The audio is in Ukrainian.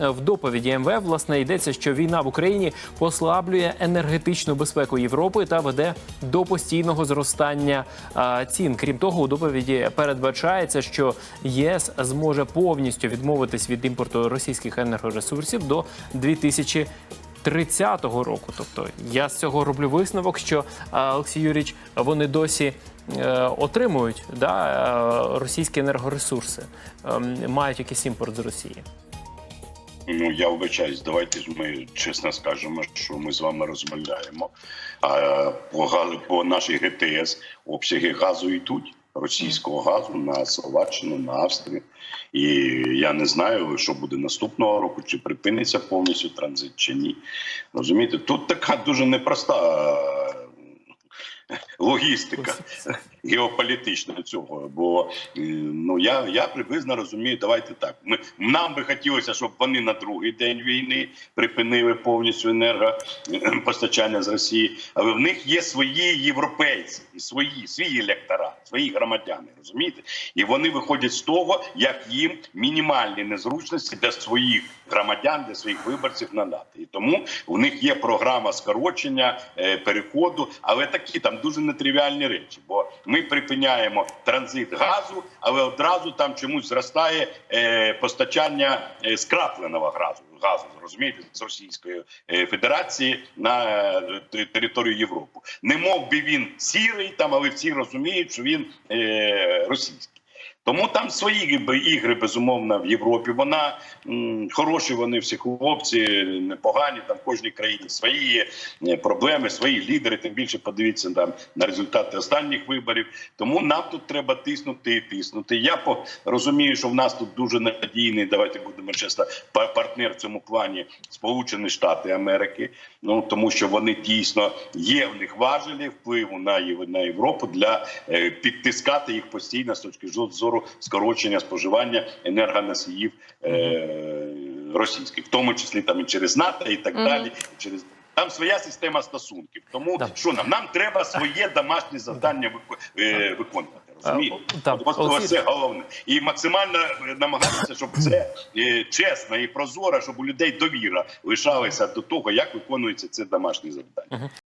е, в доповіді МВФ власне йдеться, що війна в Україні послаблює енергетичну безпеку Європи та веде до постійного зростання цін. Крім того, у доповіді передбачається, що ЄС зможе повністю відмовитись від імпорту російських енергоресурсів до 2030 року. Тобто я з цього роблю висновок, що Олексій Юрійович, вони досі. е, Отримують да, е, російські енергоресурси, ем, мають якийсь імпорт з Росії. Ну я вибачаюсь, давайте ж ми чесно скажемо, що ми з вами розмовляємо. А по, по нашій ГТС обсяги газу йдуть. Російського газу на Словаччину, на Австрію. І я не знаю, що буде наступного року, чи припиниться повністю транзит, чи ні. Розумієте, тут така дуже непроста логістика геополітична цього. Бо е, ну я, я приблизно розумію, давайте так. Ми нам би хотілося, щоб вони на другий день війни припинили повністю енергопостачання з Росії. Але в них є свої європейці і свої свій електорат, свої громадяни. Розумієте? І вони виходять з того, як їм мінімальні незручності для своїх громадян, для своїх виборців надати. І тому в них є програма скорочення е, переходу, але такі там дуже нетривіальні речі. Бо ми припиняємо транзит газу, але одразу там чомусь зростає е, постачання е, скрапленого газу. Газу розумієте, з Російської е, Федерації на територію Європи. Не мов би він сірий, там, але всі розуміють, що він російський. Тому там свої ігри безумовно в Європі. Вона хороші, вони всі хлопці непогані. Там в кожній країні свої е, проблеми, свої лідери. Тим більше подивіться там на результати останніх виборів. Тому нам тут треба тиснути і тиснути. Я по розумію, що в нас тут дуже надійний. Давайте будемо чесно, партнер в цьому плані Сполучені Штати Америки. Ну тому що вони дійсно є в них важелі впливу на Європу для е, підтискати їх постійно з точки зо- зору скорочення споживання енергоносіїв е, російських, в тому числі там і через НАТО, і так Мгм. далі. І через там своя система стосунків. Тому Да. що нам? Нам треба своє домашнє завдання е, виконувати. Розумієте? Це головне. І максимально е, намагатися, щоб це е, чесно і прозоро, щоб у людей довіра лишалася до того, як виконується це домашнє завдання.